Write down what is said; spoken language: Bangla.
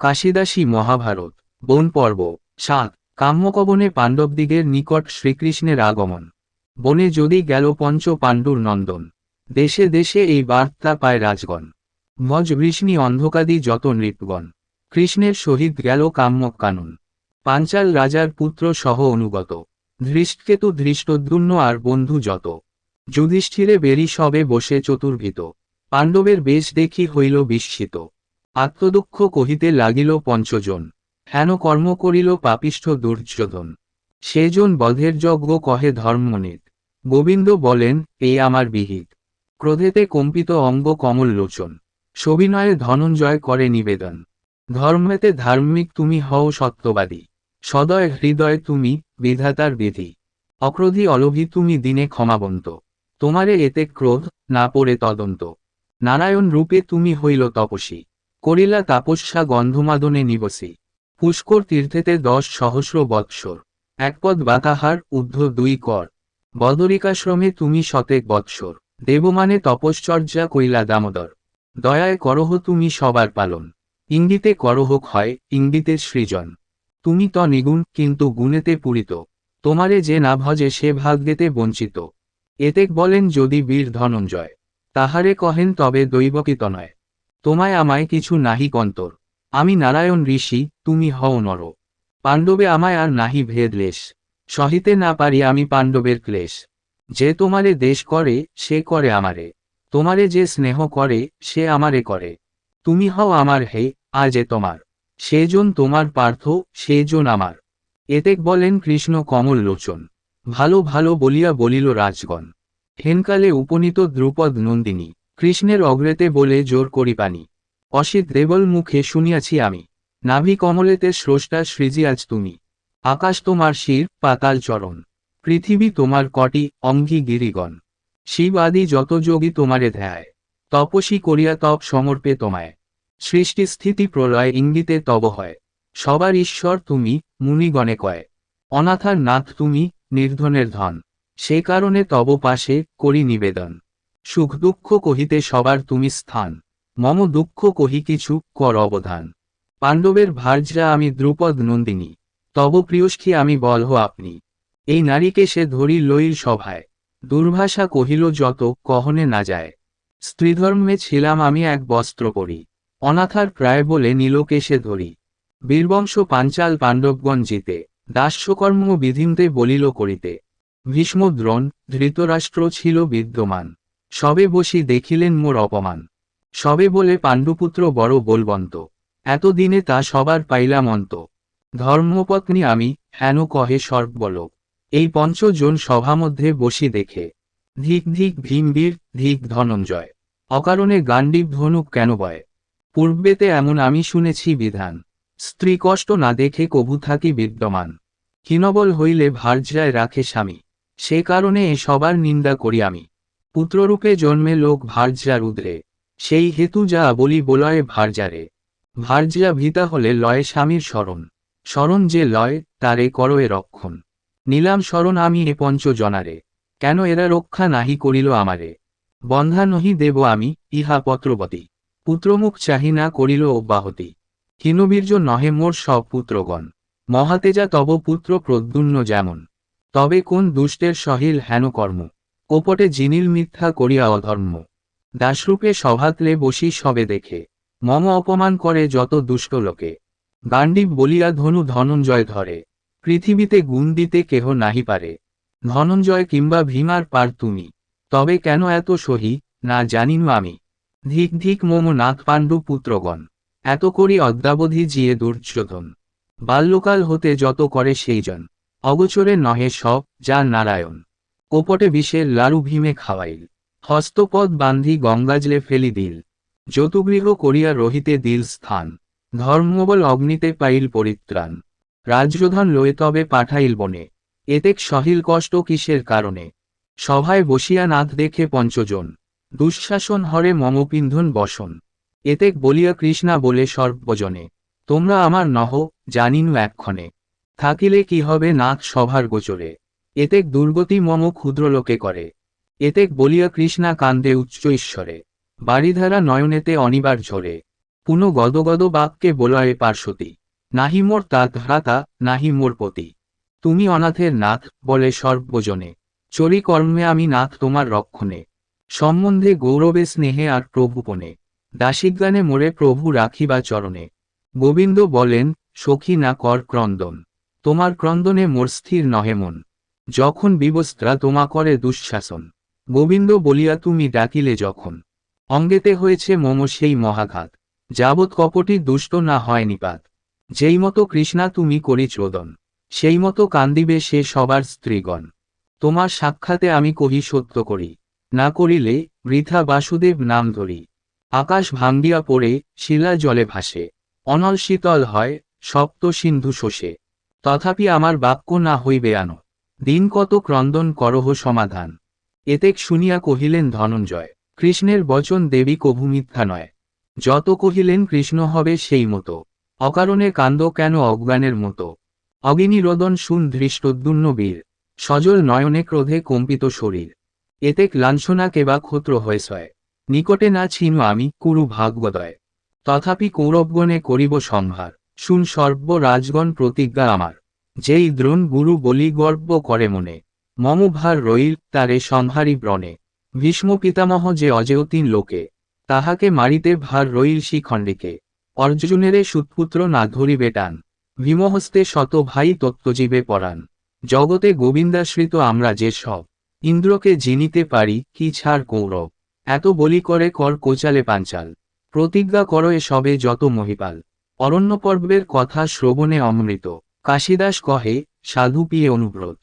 কাশিদাসী মহাভারত, বন পর্ব, সাত, কাম্যকবনে পাণ্ডবদিগের নিকট শ্রীকৃষ্ণের আগমন। বনে যদি গেল পঞ্চ পাণ্ডুর নন্দন। দেশে দেশে এই বার্তা পায় রাজগণ। মজ বৃষ্ণি অন্ধকাদি যত নৃপগণ। কৃষ্ণের সহিত গেল কাম্যক কানন পাঞ্চাল রাজার পুত্র সহ অনুগত। ধৃষ্টকেতু ধৃষ্টদ্যুন্ন আর বন্ধু যত। যুধিষ্ঠিরে বেরি সবে বসে চতুর্ভিত। পাণ্ডবের বেশ দেখি হইল বিস্মিত। আত্মদুঃখ কহিতে লাগিল পঞ্চজন। হেন কর্ম করিল পাপিষ্ঠ দুর্যোধন। সেজন বধের যজ্ঞ কহে ধর্মনিত। গোবিন্দ বলেন এই আমার বিহিত। ক্রোধেতে কম্পিত অঙ্গ কমল লোচন সবিনয়ে ধনঞ্জয় করে নিবেদন। ধর্মেতে ধার্মিক তুমি হও সত্যবাদী। সদয় হৃদয় তুমি, বিধাতার বিধি। অক্রোধী অলভী তুমি দিনে ক্ষমাবন্ত। তোমারে এতে ক্রোধ, না পড়ে তদন্ত। নারায়ণ রূপে তুমি হইল তপসী। করিলা তাপস্যা গন্ধমাদনে নিবসি। পুষ্কর তীর্থেতে দশ সহস্র বৎসর। একপদ বাতাহার, ঊর্ধ্ব দুই কর। বদরিকাশ্রমে তুমি শতেক বৎসর। দেবমানে তপশ্চর্যা কইলা দামোদর। দয়ায় করহ তুমি সবার পালন। ইঙ্গিতে করহ ক্ষয়, ইঙ্গিতে সৃজন। তুমি ত নিগুণ, কিন্তু গুণেতে পূরিত। তোমারে যে না ভজে সে ভাগ্যেতে বঞ্চিত। এতেক বলেন যদি বীর ধনঞ্জয়। তাহারে কহেন তবে দৈবকিত নয়। তোমায় আমায় কিছু নাহি কন্তর আমি নারায়ণ ঋষি, তুমি হও নর। পাণ্ডবে আমায় আর নাহি ভেদলেশ সহিতে না পারি আমি পাণ্ডবের ক্লেশ। যে তোমারে দেশ করে, সে করে আমারে। তোমারে যে স্নেহ করে, সে আমারে করে। তুমি হও আমার হে, আজে তোমার। সেজন তোমার পার্থ সেজন আমার। এতেক বলেন কৃষ্ণ কমল লোচন। ভালো ভালো বলিয়া বলিল রাজগণ। হেনকালে উপনীত দ্রুপদ নন্দিনী। কৃষ্ণের অগ্রেতে বলে জোর করি পানি অসিত দেবল মুখে শুনিয়াছি আমি, নাভি কমলেতে স্রষ্টা সৃজি আজ তুমি। আকাশ তোমার শির, পাতাল চরণ। পৃথিবী তোমার কটি অঙ্গি গিরিগণ। শিব আদি যত যোগী তোমারে ধ্যায়। তপসী করিয়া তপ সমর্পে তোমায়। সৃষ্টি স্থিতি প্রলয় ইঙ্গিতে তব হয়। সবার ঈশ্বর তুমি, মুনিগণে কয়। অনাথার নাথ তুমি, নির্ধনের ধন। সে কারণে তব পাশে করি নিবেদন। সুখ দুঃখ কহিতে সবার তুমি স্থান। মম দুঃখ কহি কিছু, কর অবধান। পাণ্ডবের ভার্যা আমি দ্রুপদ নন্দিনী। তব প্রিয়ষ্ঠী আমি বলহ আপনি। এই নারীকে সে ধরি লইল সভায়। দুর্ভাষা কহিল, যত, কহনে না যায়। স্ত্রীধর্মে ছিলাম আমি এক বস্ত্র পরি। অনাথার প্রায় বলে নীলকে সে ধরি। বীরবংশ পাঞ্চাল পাণ্ডবগণ জিতে। দাস্যকর্ম বিধিমতে বলিল করিতে। ভীষ্ম দ্রোণ ধৃতরাষ্ট্র ছিল বিদ্যমান। সবে বসি দেখিলেন মোর অপমান। সবে বলে পাণ্ডুপুত্র বড় বলবন্ত এতদিনে তা সবার পাইলাম অন্ত। ধর্মপত্নী আমি, হেন কহে সর্বলোক এই পঞ্চজন সভামধ্যে বসি দেখে। ধিক ধিক ভীমবীর, ধিক ধনঞ্জয়। অকারণে গান্ডীব ধনুক কেন বয়? পূর্বেতে এমন আমি শুনেছি বিধান। স্ত্রী কষ্ট না দেখে কভু থাকি বিদ্যমান। হীনবল হইলে ভার্যায় রাখে স্বামী। সে কারণে এ সবার নিন্দা করি আমি। পুত্ররূপে জন্মে লোক ভার্যা রুদ্রে। সেই হেতু যা বলি বলয়ে ভার্যারে ভার্যা ভিতা হলে লয়ে স্বামীর স্মরণ স্মরণ যে লয়, তারে করয়ে রক্ষণ। নিলাম স্মরণ আমি এ পঞ্চ জনারে কেন এরা রক্ষা নাহি করিল আমারে? বন্ধা নহি দেব আমি, ইহা পত্রবতী। পুত্রমুখ চাহি না করিল অব্যাহতি। হীনবীর্য নহে মোর সব পুত্রগণ। মহাতেজা তব পুত্র প্রদ্যুন্ন যেমন। তবে কোন দুষ্টের সহিল হেন কর্ম? কোপটে জিনিল মিথ্যা করিয়া অধর্ম। দাসরূপে সভাতলে বসি সবে দেখে। মম অপমান করে যত দুষ্ট লোকে। গান্ডীব বলিয়া ধনু ধনঞ্জয় ধরে। পৃথিবীতে গুণ দিতে কেহ নাহি পারে। ধনঞ্জয় কিংবা ভীমার পার তুমি। তবে কেন এত সহি, না জানিনু আমি। ধিক ধিক মম নাথ পাণ্ডু পুত্রগণ। এত করি অদ্যাবধি জিয়ে দুর্যোধন। বাল্যকাল হতে যত করে সেইজন। অগোচরে নহে সব যা নারায়ণ। কোপটে বিষের লারু ভীমে খাওয়াইল। হস্তপদ বান্ধি গঙ্গাজলে ফেলি দিল। যতুগৃহ করিয়া রহিতে দিল স্থান। ধর্মবল অগ্নিতে পাইল পরিত্রাণ। রাজ্যধন লয়ে তবে পাঠাইল বনে। এতেক সহিল কষ্ট কিসের কারণে? সভায় বসিয়া নাথ দেখে পঞ্চজন। দুঃশাসন হরে মমপিন্ধন বসন। এতেক বলিয়া কৃষ্ণা বলে সর্বজনে, তোমরা আমার নহ, জানিনু এক্ষণে। থাকিলে কি হবে নাথ সভার গোচরে? এতেক দুর্গতি মম ক্ষুদ্রলোকে করে। এতেক বলিয়া কৃষ্ণা কান্দে উচ্চ ঈশ্বরে। বাড়িধারা নয়নেতে অনিবার ঝরে। পুনঃ গদগদ বাক্যে বলয়ে পার্শ্বতী। নাহি মোর তাত ভ্রাতা, নাহি মোর পতি। তুমি অনাথের নাথ বলে সর্বজনে। চরি কর্মে আমি নাথ তোমার রক্ষণে। সম্বন্ধে গৌরবে স্নেহে আর প্রভুপণে। দাসিজ্ঞানে মোরে প্রভু রাখিবা চরণে। গোবিন্দ বলেন, সখী না কর ক্রন্দন। তোমার ক্রন্দনে মোর স্থির নহে মন। যখন বিবস্ত্রা তোমা করে দুঃশাসন। গোবিন্দ বলিয়া, তুমি ডাকিলে যখন। অঙ্গেতে হয়েছে মম সেই মহাঘাত। যাবৎ কপটি দুষ্ট না হয় নিপাত। যেই মতো কৃষ্ণা তুমি করি চোদন সেই মতো কান্দিবে সে সবার স্ত্রীগণ। তোমার সাক্ষাতে আমি কহি সত্য করি। না করিলে বৃথা বাসুদেব নাম ধরি। আকাশ ভাঙ্গিয়া পড়ে, শিলা জলে ভাসে। অনল শীতল হয়, সপ্ত সিন্ধু শোষে। তথাপি আমার বাক্য না হইবে আনো দিন কত ক্রন্দন করহ সমাধান। এতেক শুনিয়া কহিলেন ধনঞ্জয়, কৃষ্ণের বচন দেবী কভু মিথ্যা নয়। যত কহিলেন কৃষ্ণ হবে সেই মতো। অকারণে কান্দ কেন অজ্ঞানের মতো? অগিনীরোদন শুন ধৃষ্টদ্যুন্ন বীর। সজল নয়নে ক্রোধে কম্পিত শরীর। এতেক লাঞ্ছনা কেবা ক্ষত্র হয়েছয়। নিকটে না ছিনু আমি, কুরু ভাগ্যদয়। তথাপি কৌরবগণে করিব সংহার শুন সর্ব রাজগণ প্রতিজ্ঞা আমার। যেই দ্রোণ গুরু বলি গর্ব করে মনে মম ভার রইল তারে সংহারি ব্রণে। ভীষ্ম পিতামহ যে অজেয়তিন লোকে, তাহাকে মারিতে ভার রইল শিখণ্ডিকে। অর্জুনেরে সুৎপুত্র না ধরিবে টান, ভীমহস্তে শত ভাই তত্ত্বজীবে পরাণ। জগতে গোবিন্দাশ্রিত আমরা যে সব, ইন্দ্রকে জিনিতে পারি কি ছাড় কৌরব। এত বলি করে কর কোচালে পাঞ্চাল, প্রতিজ্ঞা করো এ সবে যত মহিপাল। অরণ্য পর্বের কথা শ্রবণে অমৃত। কাশিদাস কহে সাধু পিয়ে অনুব্রত।